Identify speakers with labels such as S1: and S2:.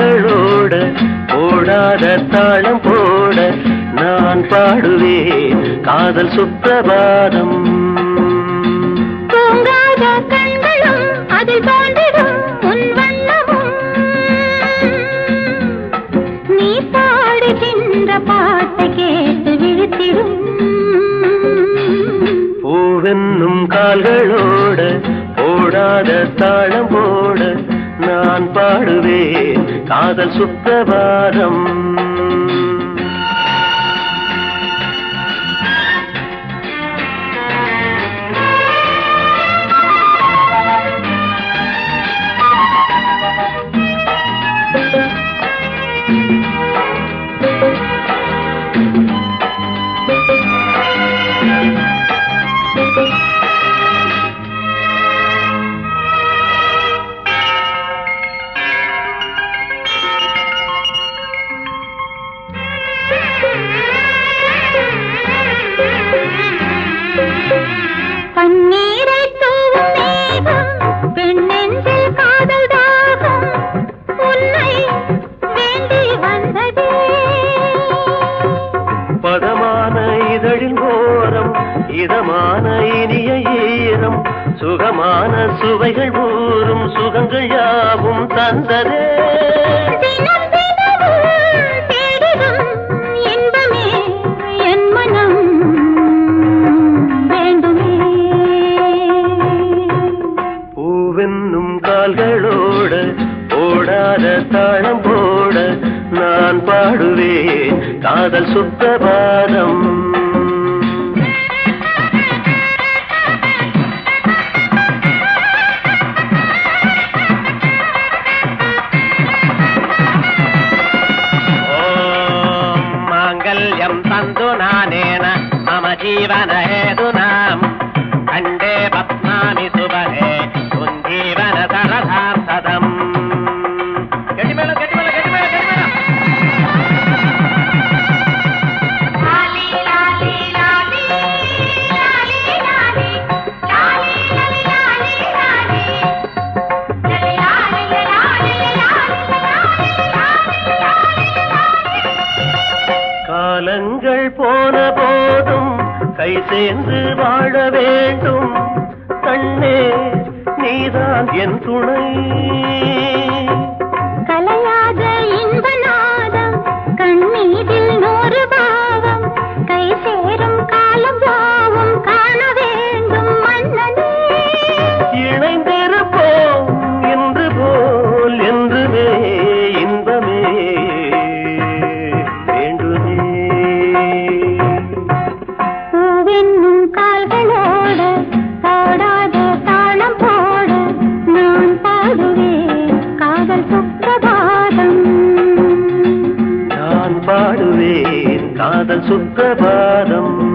S1: ോട് ഓടാതെ താളം പോ நான் பாடுவேன் காதல் சுத்தபாதம்
S2: தூங்காத கண்களும் அதில் தோன்றிடும் உன் வண்ணமும். நீ பாடுகின்ற பாட்டை கேட்டு விழுத்திடும்.
S1: பூவென்னும் கால்களோட ஓடாத தாளம் போட நான் பாடுவேன் காதல் சுத்தபாதம் இதமான இனிய ஈரம் சுகமான சுவைகள் ஊறும் சுகங்கள் யாவும் தந்ததே. பூவென்னும் கால்களோட ஓடாத தாளம் போட நான் பாடுவேன். காதல்
S3: ॐ
S2: ನಮ್ಮ ಜೀವನ ಹೇದು ನಾಂ ಕಂಡೇ ಪತ್ನಾಮಿ ಸುಬಹೆ ಜೀವನ
S1: ಸರಧಾಂ போன கை சேர்ந்து வாழ வேண்டும். கண்ணே நீதான் என் துணை.
S2: நான்
S1: சுத்த பாரம்